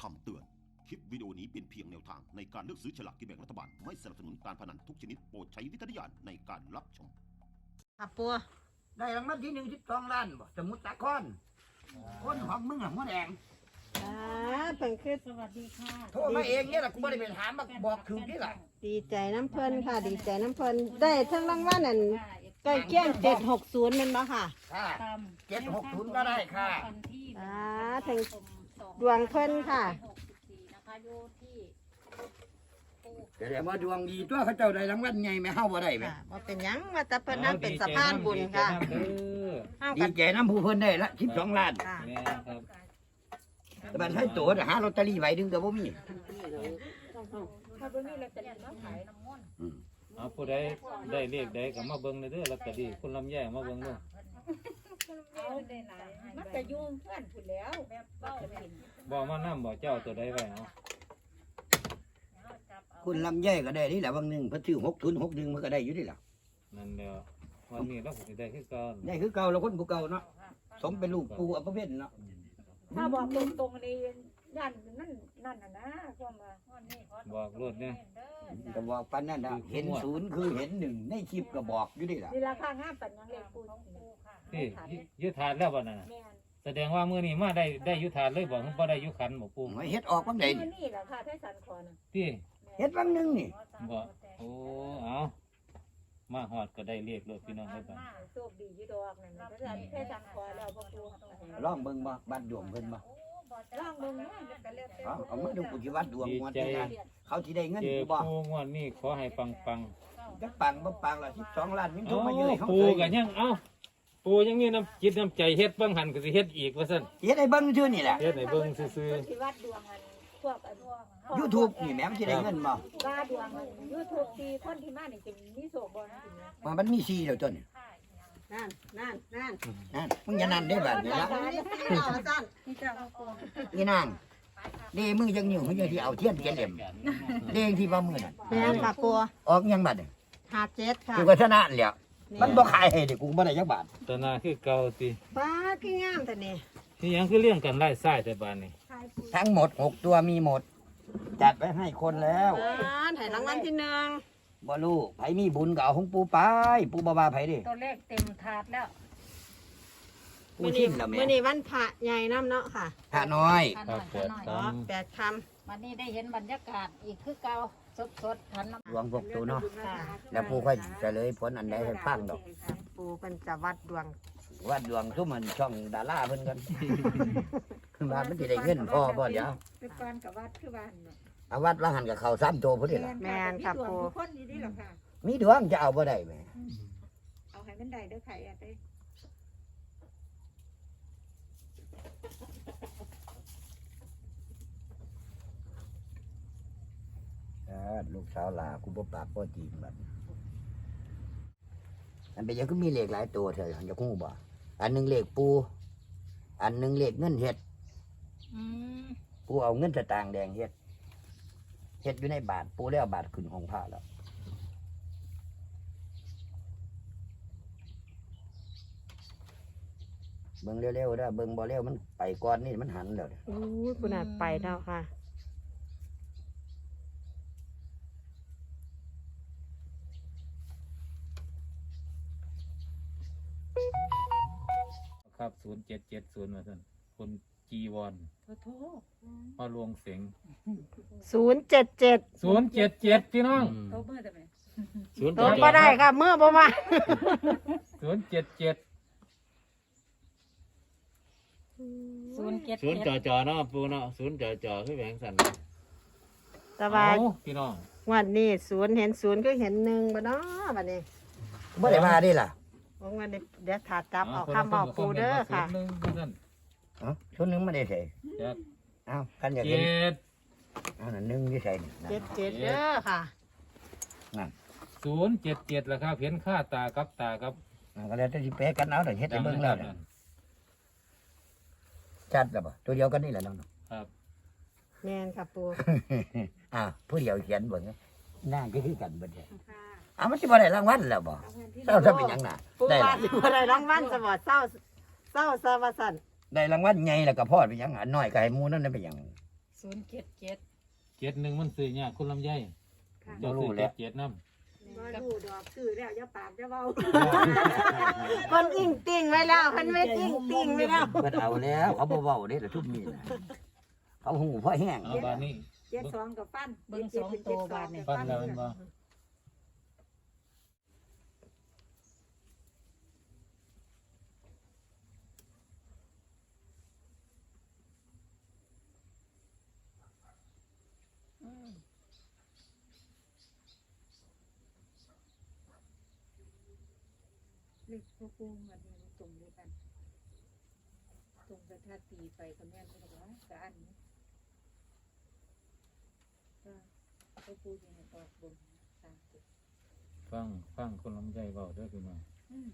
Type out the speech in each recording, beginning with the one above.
คำเตือน คลิปวิดีโอนี้เป็นเพียงแนวทางในการเลือกซื้อฉลากกินแบ่งรัฐบาล ไม่สนับสนุนการพนันทุกชนิดโปรดใช้วิจารณญาณในการรับชมค่ะปัวได้รางวัลที่หนึ่งสิบสองล้านบ่สมุทรสาครคนของมึงอะหัวแดง อ่าเพิ่นคือสวัสดีค่ะโทรมาเองเนี่ยแหละกูไม่ได้ไปถามมาบอกถึงนี่แหละดีใจน้ำเพิ่นค่ะ ดีใจน้ำเพิ่นได้ทั้งรางวัลนั่นใกล้เคียง760แม่นบ่ค่ะ ค่ะตามเจ็ดหกศูนย์ก็ได้ค่ะวันที่อ่าถึงสอง ดวงเพิ่นค่ะ หกสิบสี่นะคะอยู่ที่ปูแต่แต่ว่าดวงดีตัวเขาเจ้าได้รางวัลใหญ่ไม่เฮาบ่ได้ไหมค่ะว่าเป็นหยังว่าแต่เพิ่นนั้นเป็นสะพานบุญค่ะเออเฮาดีกันใจน้ำผู้เพิ่นได้ละสิบสองล้านค่ะแม่ครับแต่บัดให้ตัวหาลอตเตอรี่ไว้ดึงก็บ่มีถ้าเป็นนี่เราจะมาขายน้ำมันต์อืมเอาผู้ใดได้เลขใดก็มาเบิ่งในเด้อลอตเตอรี่คุณลำไยมาเบิ่งเด้อ เอาได้หลายมันจะยุ่งเพื่อนผุดแล้วแบบเบ้าเป็นบอกมานํบอกเจ้าตัวใดไว้เอาคุณลำไยก็ได้นี่แหละบางหนึงเพิ่นซื้อหกศูนย์หกหนึ่งมันก็ได้อยู่นี่แหละนั่นแหล้ววันนี้เราก็สิได้คือเก่าได้คือเก่าแล้วคนผู้เก่าเนาะสมเป็นลูกปูอัปเภทเนาะถ้าบอกตรงๆนี่ยันนั่นนั่นน่ะนะความว่าบอกรถเนี่ยก็บอกปันนั่นน่ะเห็นศูนย์คือเห็นหนึ่งในคลิปก็บอกอยู่นี่แหละนี่ราคางามปันยังเล็กปู ที่ยุทธานแล้วบ่นั่นน่ะแม่นแสดงว่ามื้อนี้มาได้ได้ยุทธานเลยบ่คือบ่ได้ยุขันบ่ปู่หวยเฮ็ดออกบางใดนี่นี่นี่แหละค่ะไทสันคอนะที่เฮ็ดบางหนึงนี่บ่โอ้เอามาฮอดก็ได้เลขรถพี่น้องได้บ่โชคดีอยู่ดอกนั่นนะไทสันไทสันคอแล้วพ่อปูลองเบิ่งบ่บ้านดวงเพิ่นบ่ร่างมึงเนี่ยมันก็เรียกเอาเอามาดูกูสิวัดดวงดีงวดใจนี้นะเขาสิได้เงินเจอกูบ่ปู่งวดนี้ขอให้ปังๆจักปังบ่ปังล่ะ12ล้านมินโทรเอ้ามาเยอะเขาปูเคยกันยังเอ้า ปูยังมีน้ำจิตน้ำใจเฮ็ดเบิ่งหันก็สิเฮ็ดอีกว่าซั่นเฮ็ดให้เบิ่งซื่อนี่แหละ เฮ็ดให้เบิ่งซื่อ ที่วัดดวงอันพวกอัน YouTube นี่แหม่มันสิได้เงินบ่ว่าดวงอันยูทูบที่คนที่มานี่จะมีโศกบ่นะทีนี้ว่ามันมีซีแล้วตัวนี่นั่นนั่นนั่นนั่นมึงอย่านั่นได้บัดนี้ละเอาอาจารย์ที่เจ้าเขาโกงอีนางเด้มือจังนิ้วมึงจะที่เอาเทียนเทียนเล่มเด้งที่ว่ามือนั่นแม่นค่ะปัวออกยังบัดนี่57ค่ะกูก็ชนะแล้ว มันบ่ขายให้ดิกูบ่ได้จักบาทๆตนาคือเก่าติป้าคืองามแต่นี่นี่ยังคือเลี้ยงกันไล่ซ้ายแต่บานนี่ทั้งหมดหกตัวมีหมด จัดไว้ให้คนแล้วอ่าให้รางวัลที่หนึ่งบ่รู้ไผมีบุญก็เอาของปูไปปูบ่ว่าไผดิตัวเลขเต็มถาดแล้วปูชินแล้วแม่มื้อนี้วันพระใหญ่น้ำเนาะค่ะพระน้อย ครับเปิดอ๋อตามแปดควันนี้ได้เห็นบรรยากาศอีกคือเก่า สดๆทันน้ำหลวงพวกตัวเนาะำค่ะแล้วปูค่อยเฉลยผลอันใดให้ฟังดอก ปูเป็นจะวัดดวงว่าดวงซุมมันช่องดาราเพิ่นกัน ว่ามันสิได้เงินพอบ่เดี๋ยวเป็นการกับวัดคือบ้านเนาะเอาวัดว่าหันกับเขาซ้ำโตพุ่นนี่ล่ะแม่นค่ะมีดวงปู่ทุกคนอยู่ดีหรอค่ะมีดวงจะเอาบ่ได้แหม เอาให้มันได้เด้อไข่อะเด้อ อ่า ลูกสาวลากูบ่ปากบ่จีมบัดอันเป็นหยังก็มีเลขหลายตัวเถอะจะฮู้บ่อันหนึงเลขปู อันหนึงเลขเงินเฮ็ดอืมปูเอาเงินสตางค์แดงเฮ็ดเฮ็ดอยู่ในบาทปูแล้วเอาบาทขึ้นของพระแล้วเบิ่งเร็วๆเด้อเบิ่งบ่เร็วมันไปก่อนนี่มันหันแล้วเด้ออู้ยคุณอาจไปแล้วค่ะ ครับ0770ว่าซั่นคนจีวรโทษโทษพ่อหลวงเสงศูนย์เจ็ดเจ็ด077พี่น้องโทษเมื่อแต่ไหน0ตัวก็ได้ค่ะเมื่อประมาณ077ศูนย์เจ็ดศูนย์จอจอเนาะปูเนาะศูนย์จอจอคือแบงสันแต่ว่าเอ้พี่น้องวันนี้ศูนย์เห็นศูนย์ก็เห็นหนึ่งบ่เนาะบัดนี้บ่ได้มาดิล่ะ วันนี้เดี๋ยวถาจับเอาคำบอกปูเด้อค่ะศูนย์หนึ่งว่าซั่นเอ้าชุดหนึงไม่ได้ใส่จักเอ้าคันอยากเห็นเจ็ดเอ้านั่นหนึงที่ใส่นี่นะเจ็ดเจ็ดเด้อค่ะศูนย์เจ็ดเจ็ดแล้วครับเห็นค่าตากับตากับอ่าก็แล้วแต่สิแปะกันเอาแต่เฮ็ดให้เบิ่งแล้วน่ะชัดแล้วบ่ตัวเดียวกันนี่แหละน้องครับแม่นค่ะปูๆอ่าผู้เดียวเขียนเบิ่งหน้าก็คือกันเบิดเลย อ้าวมันสิบ่ได้รางวัลแล้วบ่เจ้าจะเป็นหยังน่ะปูได้ว่าล่ะสิบ่ได้รางวัลสวัสดิ์เศร้าเศร้าซะว่าซั่นได้รางวัลใหญ่แล้วก็พอดเป็นหยังอะน้อยก็ให้หมู่นั่นนะเป็นหยัง ศูนย์เจ็ดเจ็ดเจ็ดหนึ่งมันซื้อยากคุณลำไยค่ะเจ้าซื้อเจ็ดเจ็ดน้บ่รู้ดอกซื้อแล้วอย่าปากอย่าเว้าเพิ่นอิงติ่งไว้แล้วเพิ่นไม่ติ่งติ่งไว้แล้วเพิ่นเอาแล้วเขาบ่เว้าเด้แต่ทุกนี้นะเขาหูพ่อแห้งำเอาบานนี้ เจ็ดสองกับฟันเบิ่งสองตัวบาทนี่ปั้นแล้วเป็นบ่ พวกกูมันนี่มันตรงด้วยกันตรงกับถ้าตีไปก็แม่นไม่หรอกวะกะอันนี้ก็พวกกูยังออกบนสามตัวฟังฟังคุณลำไยเบาเด้วยพี่น้องอืม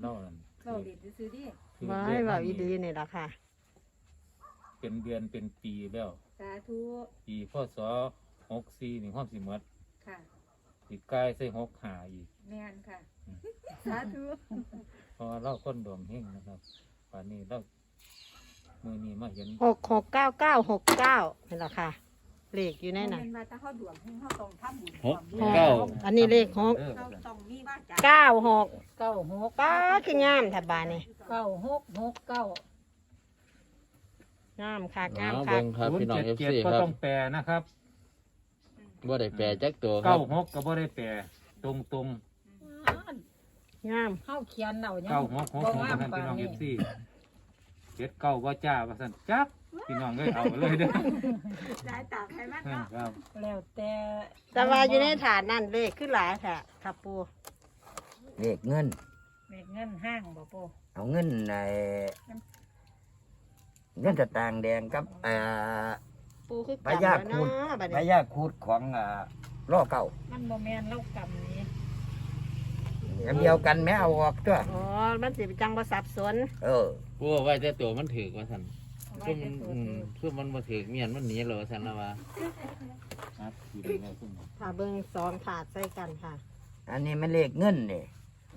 เล่านั่นเข้าเรียนซื้อๆดิคือว้าเรื่ยองว่านั้นอีดีนี่นี่ล่ะค่ะ เป็นเดือนเป็นปีแล้ว สาธุปีพศหกสี่นี่ความสิหมดค่ะ อีกกายใส่หกหาอีก แม่นค่ะ สาธุเพราะว่าเราคนดวงเฮงนะครับป่านนี้เรามือนี้มาเห็นหกหกเก้าเก้าหกเก้านี่ล่ะค่ะ เลขอยู่ในแม่นั้นนว่าถ้าเขาดวงให้เขาต้องทำบุญหกพร้อมเก้า อันนี้เลขหก เออเขาต้องมีว่าจาเก้าหกเก้าหกป้าคืองามแถบบานนี่เก้าหกหกเก้างามค่ะงามเอาค่ะ เบิ่งครับศูนพี่ย์น้องเจ็ดเอฟเจ็ดซีก็ครับต้องแปลนะครับ บ่ได้แปลจักตัวครัเก้าบหกก็บ่ได้แปลตรงตรง งามเข้าเขียนเอาๆยังเก้าหกหกหกบ่งามท่านพี่น้องปาเอฟซีเจ็ดเก้าว่าจ้าว่าสั่นจับพี่น้องเลยเอาเลยเด้อได้ตากให้มันอืมเนาะครับแล้วแต่แต่ว่าอยู่ในฐานนั่นเลขขึ้นหลายแท้ค่ะปูเลขเงินเม็ดเงินห้างบ่ปูเอาเงินในเงินสตางค์แดงกับเอ่อปูคือพกำญาแล้วคูเนาะดบัดพนี้ญาคูดของอ่าล่อเก่ามันบ่แม่นเล่ากำนี้ อันเดียวกันแม่เอาออกตัวอ๋อมันสิจังบ่สับสนเออผู้ว่าไว้แต่ตัวมันถือกว่าซั่นเอาไว้คือมัแต่นตัวอืมถือคือมันบ่ถือกเมียนมันหนีแล้วว่าซั่นละว่าครับอยู่ดีแล้วคุณค่ะเบิ่งสองถาดใส่กันค่ะอันนี้มันเลขเงินนี่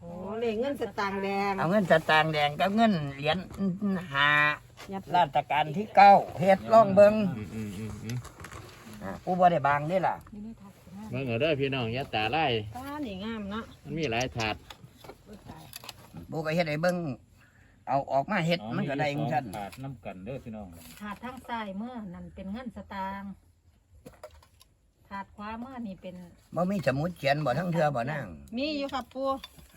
โอ้เลขเงินสตางค์แดงเอาเงินสตางค์แดงกับเงินเหรียญหายับราชการที่เก้าเฮ็ดล่องเบิงอืมอืมอืมอืมอ่ากูบ่ได้บางนี่ล่ะนี่นี่ทักสิมาเบิ่งเอาเด้อพี่น้องอย่าตาลายป้านี่งามเนาะมันมีหลายถาดโอ้ยตายกูก็เฮ็ดให้เบิ่งเอาออกมาเฮ็ดมันก็ได้จังซั่นขาดน้ำกันเด้อพี่น้องถาดทางซ้ายเมื่อนั่นเป็นเงินสตางค์ถาดขวาเมื่อนี่เป็นบ่มีสมุดเขียนบ่ทั้งเทื่อบ่นางมีอยู่ค่ะปู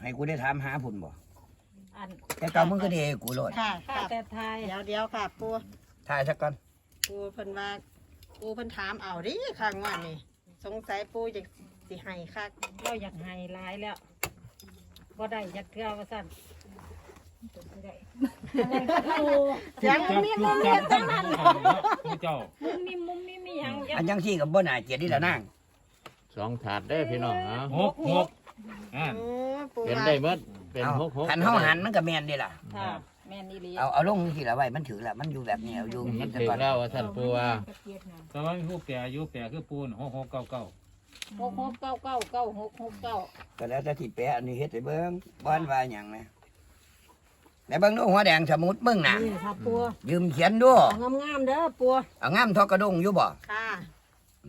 ให้กูได้ถามหาพุ่นบ่อันแต่เก่ามึงก็ได้ให้กูโลดค่ะค่าค่ะแต่ไทยเดี๋ยวเดี๋ยวค่ะปูถ่ายซะก่อนปูเพิ่นว่าปูเพิ่นถามเอาดิค่ะงวดนี่ สงสัยปูจะสิให้ค่ะเราอยากให้หลายแล้วบ่ได้อยากเทื่อว่าซั่นบ่ได้โอ้เสียงมีมุมเห็ดทั้งนั้นผู้เจ้ามุมมีมุมมีมีหยังอยัอันจังซี่ก็บ่น่าเกลียดนี่ล่ะนางสองถาดเด้อพี่น้องเนาะหกหกอ่าโอ้ปูเป็นว่าได้หมดเป็นเอาหกหกคันเฮาหันมันก็แม่นเด้ล่ะค่ะ แม่นอีหลีเอาเอาลงที่ละไว้มันถือละมันอยู่แบบนี้เอาอยู่มันซะถือก่อนแล้วว่าซั่นผู้ว่าแต่ว่ามีผู้แปลอายุแปลคือปูนหกหกเก้าเก้าหกหกเก้าเก้าเก้าหกหกเก้าก็แล้วแต่ที่แปะอันนี้เฮ็ดให้เบิ่งบ่อันว่าหยังนะแล้วเบิ่งดูหัวแดงสมุดมึงน่ะนี่ค่ะปูยืมเขียนดูเอางามๆเด้อปูเอางามทอกระดงอยู่บ่ค่ะ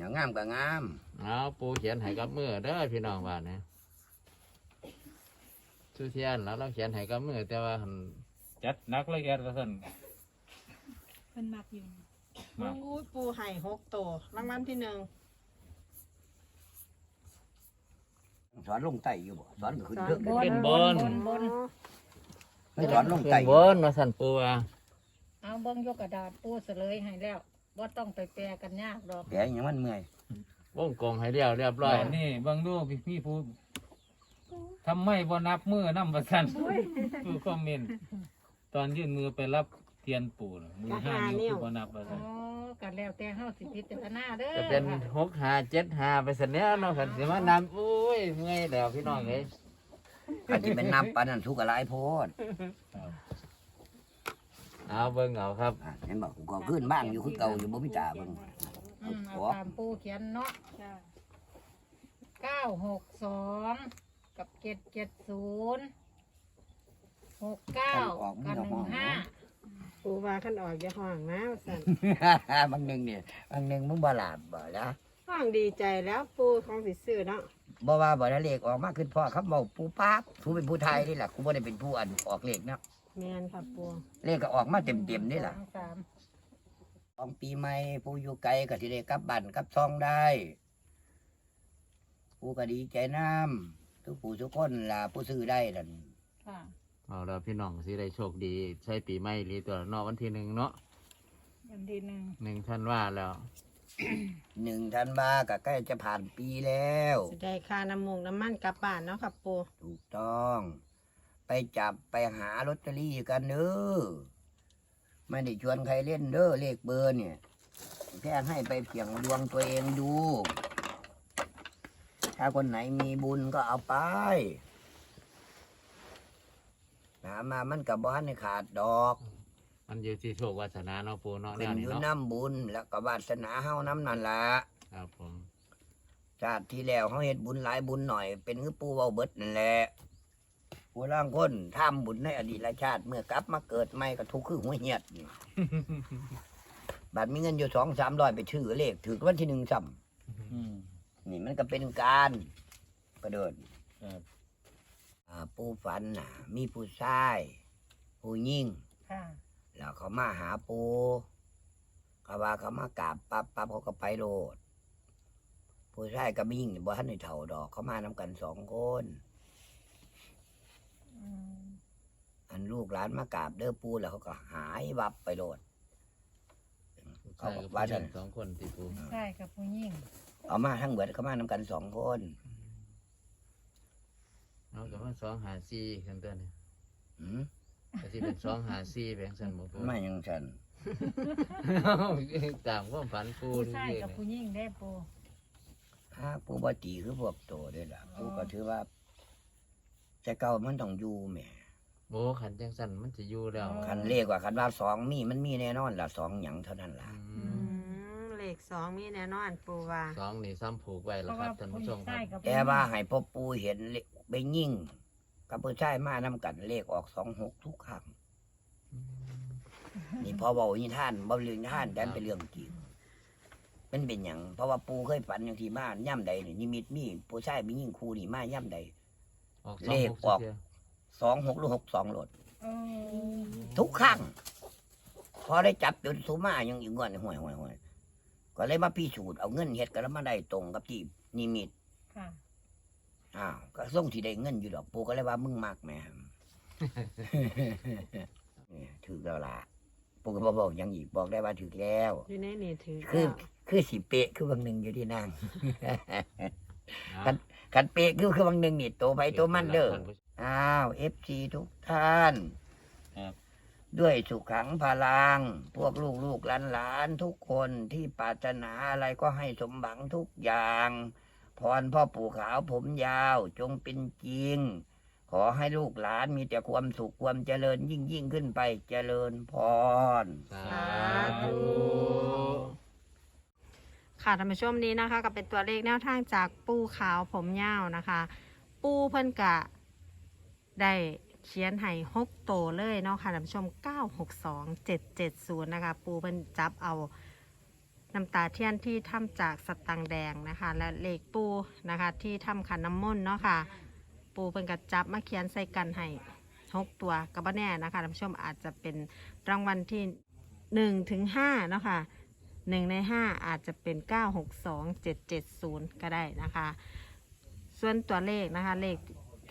เอางามก็งามเอาปูเขียนให้กับมือเด้อพี่น้องว่านะสุเทียนแล้วเราเขียนให้กับมือแต่ว่าหั่น จัดหนักเลยแอดว่าซั่นเพิ่นมักอยู่มากโอ้ยปูให้หกตัวรางวัลที่หนึ่งสอนลงไตอยู่บ่สอนก็ขึ้นสอนเรื่องเป็นบนบนไม่สอนลงขึ้ไตนบนว่าซั่นปูว่าเอาเบิ้งยกกระดาษปูเสลยให้แล้วว่าต้องไปแปลกันยากดอกแปะหยังมันเมื่อยวงกลมให้เรียวเรียบร้อยแต่นี่เบางดูพี่พี่ผู้ทำไมบ่นับมือน้ำประสันผู้คอมเมนต์ต อนยื่นมือไปรับเทียนปู่น่ะมือห้านิ้วคือบ่นับประอ๋สัอนกันแล้วแต่เฮาสิพิจารณาเด้อจะเป็นค่ะหกหาเจ็ดหาไปเสนอเนาะขันสิมานำอุ้ยเมื่อยแล้วพี่น้องเอ้ยอันที่เป็นนับปานนั้นทุกข์หลายโพดครับเอาเบิ่งเอาครับ อะเห็นบ่กูก็ขึ้นบ้างอยู่คือเก่าอยู่บ่มีตาเบิ่งอืมขเอาอตามปูเขียนเนาะจ้าเก้าหกสองกับเจ็ดเจ็ดศูนย์ หกเก้ากับหนึ่งห้าปูปูว่าขันออกอย่าห้องนะว่าสั่นบางหนึงเนี่ยบางหนึงมึงบ่หลาบบ่ละห้องดีใจแล้วปูของสิซื้อเนาะบ่ว่าบ่ได้เลขออกมาขึ้นพ่อครับเว้าปูปั๊บกูเป็นผู้ไทยนี่ล่ะกูบ่ได้เป็นผู้อันออกเลขเนาะแมนค่ะปูเลขก็ออกมาเต็มๆนี่ล่ะสองสามของปีใหม่ผู้อยู่ไกลก็สิได้กลับบ้านกลับซองได้ผู้ก็ดีใจน้ำทุกผู้ทุกคนล่ะผู้ซื้อได้นั่นค่ะ เอาแล้วพี่น้องสิได้โชคดีใช้ปีใหม่หรือตัวนอกวันที่หนึ่งเนาะวันที่หนึ่งหนึ่งท่านว่าแล้ว หนึ่งธันวาก็ใกล้จะผ่านปีแล้วสิได้ค่าน้ำมูกน้ำมันกลับบ้านเนาะค่ะปูถูกต้อง ไปจับไปหาลอตเตอรี่กันเด้อไม่ได้ชวนใครเล่นเด้อเลขเบอร์เนี่ย แค่ให้ไปเพียงดวงตัวเองดู ถ้าคนไหนมีบุญก็เอาไป หามามันกับบ้านในขาดดอก มันอยู่ที่โชควาสนาเนาะปูเนาะแนเป็นวอนี้ยู่เนาะน้ำบุญแล้วก็วาสนาเฮาน้ำนั่นละครับผมชาติที่แล้วเขาเฮ็ดบุญหลายบุญหน่อย เป็นคือปูเบาเบิดนั่นแหละผู้ร่างคนทำบุญในอดีตชาติ เมื่อกลับมาเกิดใหม่ก็ทุกข์คือหัวเหียดนี่ บัตรมีเงินอยู่สองสามร้อยไปชื่อเลขถือวันที่หนึ่งซ้อืมำนี่มันก็เป็นการประเดินครับ อ่าปูฝันน่ะ มีผู้ชายผู้ยิ่งค่ะ แล้วเขามาหาปูเขาว่าเขามากราบปั๊บปั๊บเขาก็ไปโลด ผู้ชายกับมียิ่งนี่บ่ทันได้เท่าดอก เขามานำกันสองคน อืมอันลูกหลานมากราบเด้อปูแล้วเขาก็หายวับไปโลดเขาใช่บอกับกว่าผู้หท่าญินงสองคนติปูใช่กับผู้หญิงเอามาทั้งเบิดเขามานำกันสองคนเอา กับว่าสองหาซีกันตัวเนี่ยอืมก็สิเป็นสองหาซีแบงสันบ่ปูไม่ยังฉันตามความฝันปูผู้นี่ชายเองกับเนี่ยผู้หญิงได้ปูถ้าปูบ่ตีคือพวกโตด้วยล่ะปูก็ถือว่าแต่เก่ามันต้องอยู่แหม่โอ้ขันจังสันมันจะอยู่แล้วคันเลขว่าคันว่าสองมีมันมีแน่นอนล่ะสองหยังเท่านั้นล่ะ อือืมมเล ขสองมีแน่นอนปูว่าสองนี่ซ้ำผูกไว้เพแล้วราะครัว่าบท่านผู้ผู้ชมคชารัยบกับแต่ว่าให้พ่อปูเห็นเลขไปยิ่งกับผู้ชายมานำกันเลขออกสองหกทุกครั้งนี่พอเบานิทานเบาเรื่องนิทานแต่มันเป็นเรื่องจริงมันเป็นอย่างเพราะว่าปูเคยฝันอย่างที่บ้านย่ำใดนี่นิมิตมีผู้ชายมียิ่งครูนี่มาย่ำใด ออกเลขออกสงหกสองหกหรือหกสองโหลด เออทุกครั้งพอได้จับจนสูมายังอีกงอนห่วยห่วยห่วย ก็เลยมาพิสูจน์เอาเงินเฮ็ดก็แล้วมาได้ตรงกับที่นิมิตค่ะ อ้าวก็ส่งที่ได้เงินอยู่ดอกปูก็เลยว่ามึงมากแหม่นี่ถือแล้วล่ะปูก็บบอกหยังอีกบอกได้ว่าถือแล้ว อยู่ในนี่ถือคือแล้วคือสิเปะคือบางหนึ่งอยู่ที่นั่งอะกันกันเปะคือคือบางหนึ่งนี่ตัวไปตัวมันเด้อท่าผู้ชมอ้าวเอฟซีทุกท่านครับ ด้วยสุขขังพลัง พวกลูกลูกหลานหลานทุกคนที่ปรารถนาอะไรก็ให้สมหวังทุกอย่าง พรพ่อปู่ขาวผมยาวจงเป็นจริง ขอให้ลูกหลานมีแต่ความสุขความเจริญยิ่งยิ่งขึ้นไปเจริญพร สาธุค่ะท่านผู้ชมนี้นะคะก็เป็นตัวเลขแนวทางจากปูขาวผมยาวนะคะ ปูเพิ่นกะได้ เขียนให้หกโตวเลยเนาะค่ะท่านผู้ชม 962 770 นะคะ ปูเพิ่นจับเอาน้ำตาเทียนที่ทำจากสตังแดงนะคะ และเลขปูนะคะที่ทำขันน้ำมนต์เนาะค่ะ ปูเพิ่นกระจับมาเขียนใส่กันให้หกตัวก็บ่แน่นะคะท่านผู้ชมอาจจะเป็นรางวัลที่หนึ่งถึงห้าเนาะค่ะหนึ่งในห้าอาจจะเป็นเก้าหกสองเจ็ดเจ็ดศูนย์ก็ได้นะคะ ส่วนตัวเลขนะคะ เลข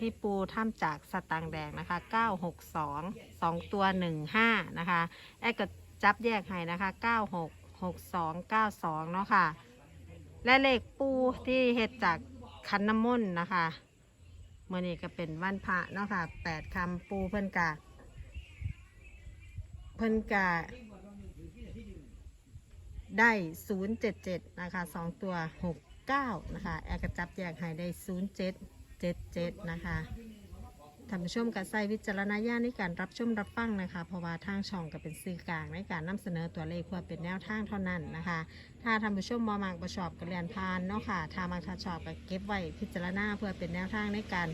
ที่ปูท่ำจากสตางแดงนะคะเก้าหกสองสองตัวหนึ่งห้านะคะ แอดก็จับแยกให้นะคะเก้าหกหกสองเก้าสองเนาะค่ะ และเลขปูที่เฮ็ดจากคันน้ำมนต์นะคะเมื่อนี้ก็เป็นวันพระเนาะค่ะแปดคำปูเพิ่นกะ เพิ่นกะได้ 077 นะคะ 2 ตัว 69 นะคะ แอร์กระจับแยกให้ได้ 77 นะคะท่านผู้ชมก็ใส่วิจารณญาณในการรับชมรับฟังนะคะ เพราะว่าทางช่องก็เป็นสื่อกลางในการนำเสนอตัวเลขเพื่อเป็นแนวทางเท่านั้นนะคะ ถ้าท่านผู้ชมมอมักประชอบกับเรียนพานเนาะค่ะถ้ามากถ้าชอบก็เก็บไว้พิจารณาเพื่อเป็นแนวทางในการ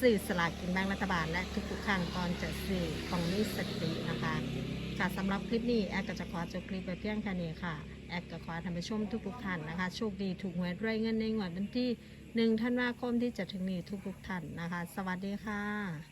สื่อสลากกินแบงรัฐบาล และทุกๆครั้งตอนจะซื้อของนี้สตินะคะค่ะสำหรับคลิปนี้แอดก็จะขอจบคลิปไปเพียงแค่นี้ค่ะแอดก็ขอท่านผู้ชมทุกๆท่านนะคะโชคดีถูกหวยด้วยเงินในงวดบันที่ 1ธันวาคมที่จะถึงนี้ทุกๆท่านนะคะ สวัสดีค่ะ